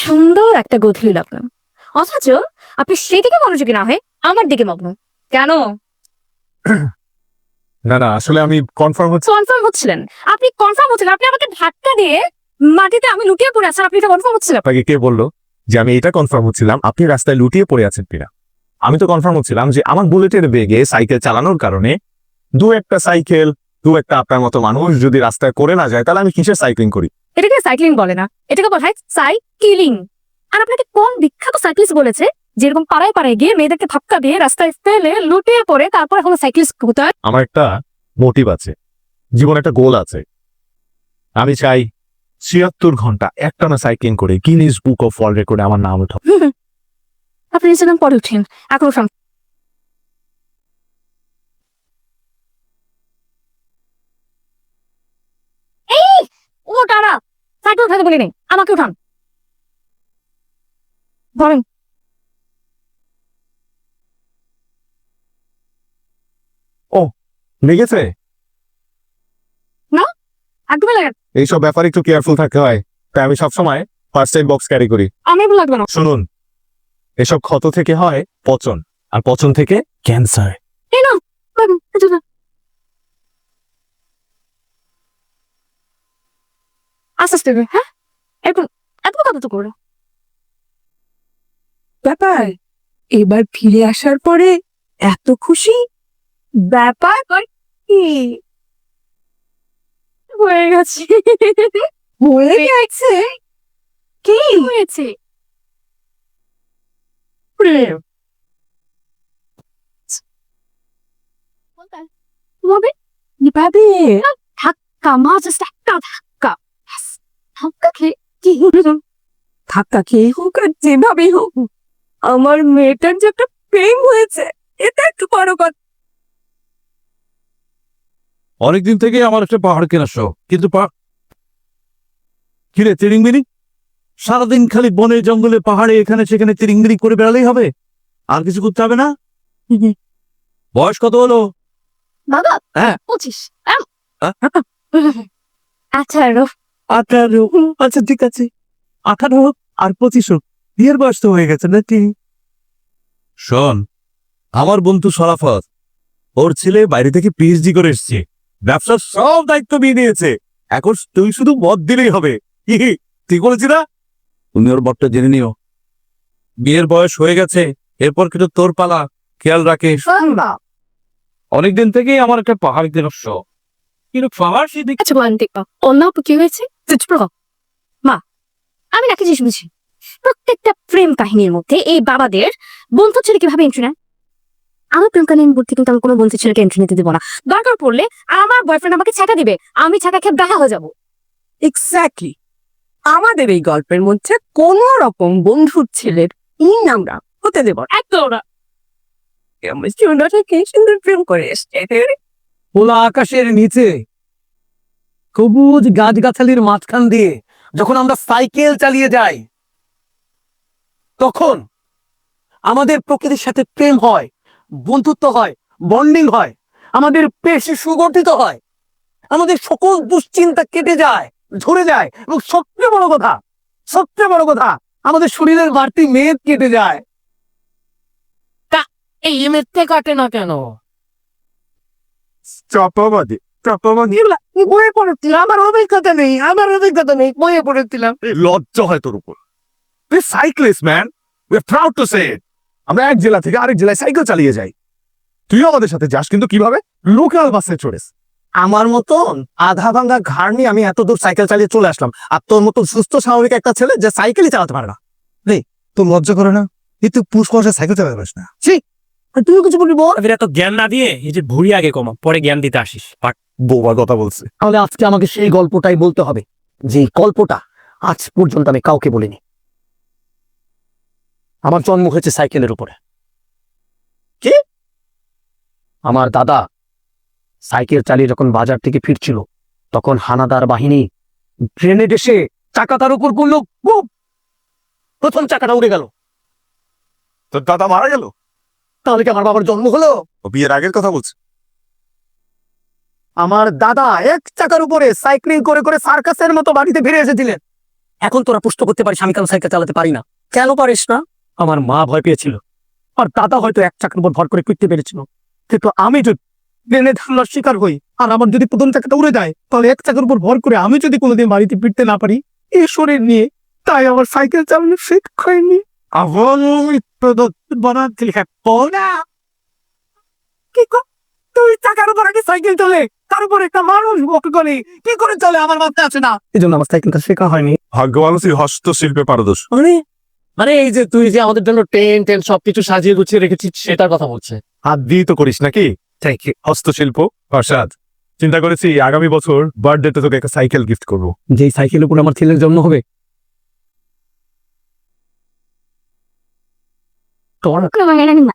সুন্দর একটা গধুলি লগ্ন। অথচ আপনি সেদিকে মনোযোগী না হয়ে আমার দিকে মগ্ন। কেন? না না আসলে আমি কনফার্ম হচ্ছে। কনফার্ম হচ্ছিলেন। আপনি কনফার্ম হচ্ছিলেন আপনি আমাকে ধাক্কা দিয়ে মাটিতে আমি লুটিয়ে পড়ে আছেন আপনি এটা কনফার্ম হচ্ছিলেন? আপনাকে কে বলল যে আমি এটা কনফার্ম হচ্ছিলাম আপনি রাস্তায় লুটিয়ে পড়ে আছেন কিনা? আমি তো কনফার্ম হচ্ছিলাম যে আমার বুলেটের বেগে সাইকেল চালানোর কারণে দু একটা সাইকেল দু একটা আপনার মতো মানুষ যদি রাস্তায় করে না যায় তাহলে আমি কিসের সাইক্লিং করি? এটাকে সাইক্লিং বলে না এটাকে বলা হয় সাইক্লিং আর আপনাকে কোন বিখ্যাত সাইক্লিস্ট বলেছে যেরকম পাড়ায় পাড়ায় গিয়ে মেয়েদেরকে ধাক্কা দিয়ে রাস্তায় ফেলে লুটে পড়ে তারপর এখন সাইক্লিস্ট আমার একটা মোটিভ আছে জীবনে একটা গোল আছে। আমি চাই ছিয়াত্তর ঘণ্টা একটানা সাইক্লিং করে গিনিস বুক অফ ওয়ার্ল্ড রেকর্ডে আমার নাম উঠাও আপনি ইনস্টাগ্রাম পরে উঠেন এখন উঠান এই ও টানা সাইকেল উঠাতে বলিনি। আমাকে উঠান ধরেন। লেগেছে? একদমই লাগে না। এইসব ব্যাপারে একটু কেয়ারফুল থাকতে হয়। তাই আমি সবসময় ফার্স্ট এড বক্স ক্যারি করি। আমি লাগবে না। শুনুন এসব ক্ষত থেকে হয় পচন আর পচন থেকে ক্যান্সার এই না লাগবে, এটা না। আস্তে আস্তে হ্যাঁ? এরকম এত কথা তো করে। ব্যাপার এবার ফিরে আসার পরে এত খুশি? ব্যাপার? কি? হয়ে গেছে। হয়ে গেছে? কি? হয়েছে? প্রেম। ভাবে কীভাবে কামা জাস্ট একটা। ধাক্কা খেয়ে কি হলো? ধাক্কা খেয়ে হোক আর যেভাবে হোক আমার মেয়েটার যে একটা প্রেম হয়েছে এটা একটু বড় কথা। অনেকদিন থেকে আমার একটা পাহাড় কেনার শখ কিন্তু কিরে তিরিংবিরি সারাদিন খালি বনে জঙ্গলে পাহাড়ে এখানে সেখানে তিরিংবিরি করে বেড়ালেই হবে? আর কিছু করতে হবে না? বয়স কত হলো? বাবা হ্যাঁ। পঁচিশ। আহ? আঠারো আঠারো আচ্ছা ঠিক আছে। আঠারো আর পঁচিশ হোক বিয়ের বয়স তো হয়ে গেছে নাকি? শোন আমার বন্ধু সরাফত ওর ছেলে বাইরে থেকে পিএইচডি করে এসছে। ব্যবসার সব দায়িত্ব নিয়ে নিয়েছে এখন তুই শুধু মত দিলেই হবে। কি ঠিক বলেছি না? তুমি ওর বটটা জেনে নিও। বিয়ের বয়স হয়ে গেছে এরপর কিন্তু তোর পালা খেয়াল রাখিস। অনেকদিন থেকেই আমার একটা পাহাড় শখ কিন্তু পাহাড় সেদিকে আচ্ছা বলেন দেখবা। অন্য কি হয়েছে? চুপ মা আমি নাকি জিনিস বুঝি। প্রত্যেকটা প্রেম কাহিনীর মধ্যে এই বাবাদের বন্ধু ছেলে কীভাবে এন্ট্রি নেয়? আমার প্রেম কাহিনীর মধ্যে কিন্তু আমি কোনো বন্ধু ছেলেকে এন্ট্রি নিতে দেবো না। দরকার পড়লে আমার বয়ফ্রেন্ড আমাকে ছাকা দিবে। আমি ছাকা খেয়ে দেখা হয়ে যাব। এক্স্যাক্টলি আমাদের এই গল্পের মধ্যে কোন রকম বন্ধুর ছেলের ইন আমরা হতে দেব না। একদম না। আমার সোনাটা কি সুন্দর প্রেম করে এসছে। খোলা আকাশের নিচে, সবুজ গাছগাছালির মাঝখান দিয়ে যখন আমরা সাইকেল চালিয়ে যাই, তখন আমাদের প্রকৃতির সাথে প্রেম হয়, বন্ধুত্ব হয়, বন্ডিং হয়, আমাদের পেশি সুগঠিত হয়, আমাদের সকল দুশ্চিন্তা কেটে যায়, ঝরে যায় এবং সবচেয়ে বড় কথা, সবচেয়ে বড় কথা, আমাদের শরীরের বাড়তি মেদ কেটে যায়। তা এই মেদটা কাটে না কেন? চপাবাদি চপাবাদি। এগুলা পড়েছিলাম আমার অভিজ্ঞতা নেই আমার অভিজ্ঞতা নেই বইয়ে পড়েছিলাম। লজ্জা হয় তোর উপর। তুই cyclist man we are proud to say আমরা এক জেলা থেকে আরেক জেলায় সাইকেল চালিয়ে যাই। তুইও আমাদের সাথে যাস কিন্তু কীভাবে? লোকাল বাসে চড়েস। আমার মতন আধা ভাঙা ঘাড় নিয়ে আমি এত দূর সাইকেল চালিয়ে চলে আসলাম আর তোর মতো সুস্থ স্বাভাবিক একটা ছেলে যে সাইকেলই চালাতে পারে না। তোর লজ্জা করে না? এই তুই পুষ কষে সাইকেল চালাতে পারিস না। আর তুই কিছু বলবি বল? এবার এত জ্ঞান না দিয়ে এই যে ভুড়ি আগে কমা পরে জ্ঞান দিতে আসিস। পাট বোবার কথা বলছে। তাহলে আজকে আমাকে সেই গল্পটাই বলতে হবে যে গল্পটা আজ পর্যন্ত আমি কাউকে বলিনি। আমার জন্ম হয়েছে সাইকেলের উপরে। কি? আমার দাদা সাইকেল চালিয়ে যখন বাজার থেকে ফিরছিল তখন হানাদার বাহিনী গ্রেনেড এসে চাকা তার উপর করল! প্রথম চাকাটা উড়ে গেল। তোর দাদা মারা গেল? তাহলে কি আমার বাবার জন্ম হলো? ও বিয়ের আগের কথা বলছে। আমার দাদা এক চাকার উপরে সাইক্লিং করে করে সার্কাসের মতো বাড়িতে ফিরে এসেছিলেন। এখন তোরা পুষ্ট করতে পারিস আমি কেন সাইকেল চালাতে পারি না? কেন পারিস না? আমার মা ভয় পেয়েছিল। আর দাদা হয়তো এক চাকার উপর ভর করে পিটতে পেরেছিল। কিন্তু আমি যদি ট্রেনে ধারণার শিকার হই আর আমার যদি প্রথম চাকাটা উড়ে যায় তাহলে এক চাকার উপর ভর করে আমি যদি কোনোদিন বাড়িতে পিটতে না পারি এই শরীর নিয়ে তাই আমার সাইকেল চালানো শেখ হয়নি। আবার বানাতে না কি কর তুই চাকার উপর আগে সাইকেল চলে তার উপর একটা মানুষ বক করে কি করে চলে আমার মাথায় আছে না এই জন্য আমার সাইকেলটা শেখা হয়নি ভাগ্য মানুষই হস্তশিল্পে পারদর্শ। মানে? মানে এই যে তুই যে আমাদের জন্য টেন টেন সবকিছু সাজিয়ে গুছিয়ে রেখেছিস সেটার কথা বলছে। হাত দিয়ে তো করিস নাকি? থ্যাংক ইউ হস্তশিল্প অর্ষাদ চিন্তা করেছি আগামী বছর বার্থডেতে তোকে একটা সাইকেল গিফট করব। যেই সাইকেল উপর আমার ছেলের জন্ম হবে তোর কোনো মানে না